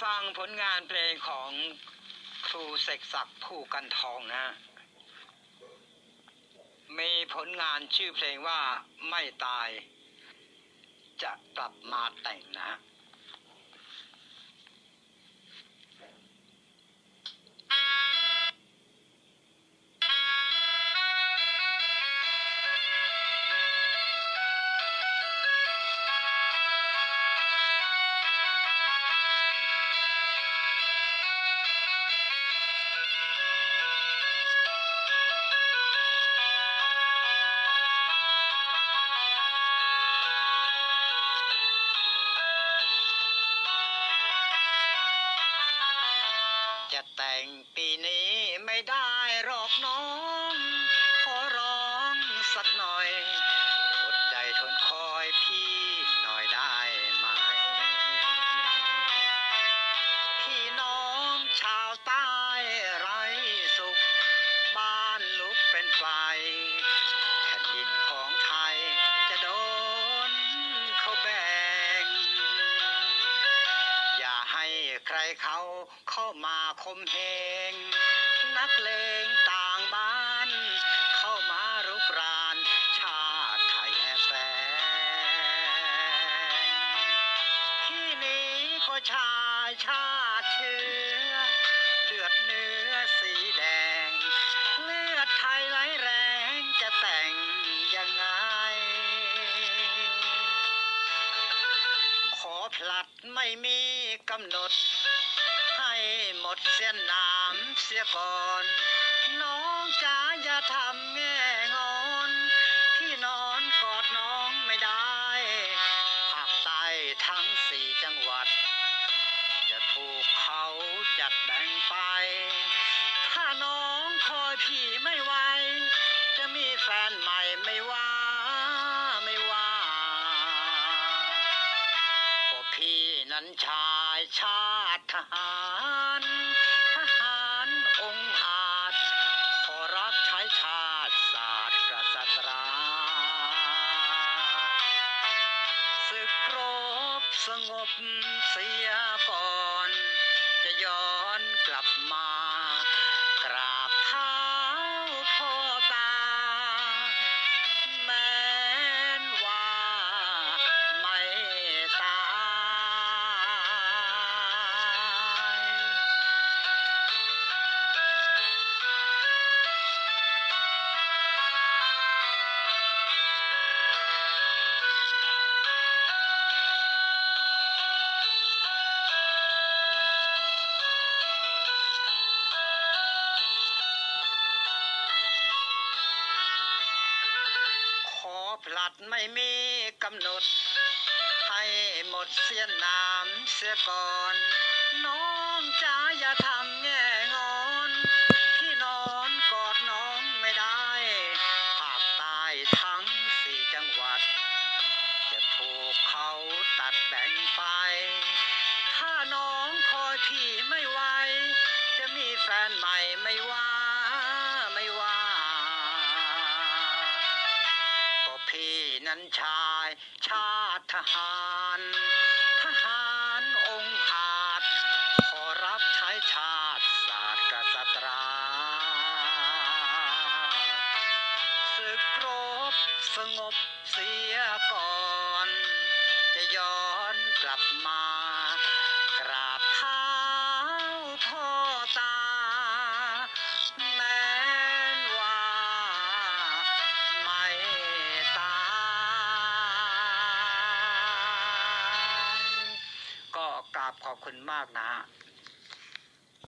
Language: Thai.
ฟังผลงานเพลงของครูเสกศักดิ์ผู้กันทองนะ มีผลงานชื่อเพลงว่าไม่ตาย จะกลับมาแต่งนะ จะแต่งปีนี้ไม่ได้หรอกน้อง ขอร้องสักหน่อยอดใจทนคอยพี่หน่อยได้ไหม พี่น้องชาวใต้ไรสุข บ้านลุกเป็นไฟ เขาเข้ามาคมเหงนักเลงต่างบ้าน เข้ามารุกรานชาติไทยแอบแฝงที่นี้ก็ชายชาติเชื้อเลือดเนื้อสีแดง เลือดไทยไหลแรงจะแต่งยังไง ขอผลัดไม่มี กำหนด ให้หมดเสียน้ำเสียก่อน น้องจ๋าอย่าทำแง่งอนพี่นอนกอดน้องไม่ได้ภาคใต้ทั้งสี่จังหวัด จะถูกเขาจัดแบ่งไป ถ้าน้องคอยพี่ไม่ไหวจะมีแฟนใหม่ไม่ว่าไม่ว่าก็พี่นั้นชาายชาติทหาร ทหารองค์อาจขอรักใช้ชาติศาสตร์กษัตราศึกรบสงบเสียก่อน จะย้อนกลับมากราบเท้า ลัดไม่มีกำหนด ให้หมดเสียน้ำเสียก่อน น้องจ๋าอย่าทำแง่งอนพี่นอนกอดน้องไม่ได้ภาคใต้ทั้งสี่จังหวัด จะถูกเขาตัดแบ่งไป ถ้าน้องคอยพี่ไม่ไหวจะมีแฟนใหม่ไม่ว่า นั้นชายชาติทหาร ทหารองค์อาจ ขอรับใช้ชาติศาสตร์กษัตราศึกรบสงบเสียก่อน จะย้อนกลับมากรา ขอบคุณมากนะฮะ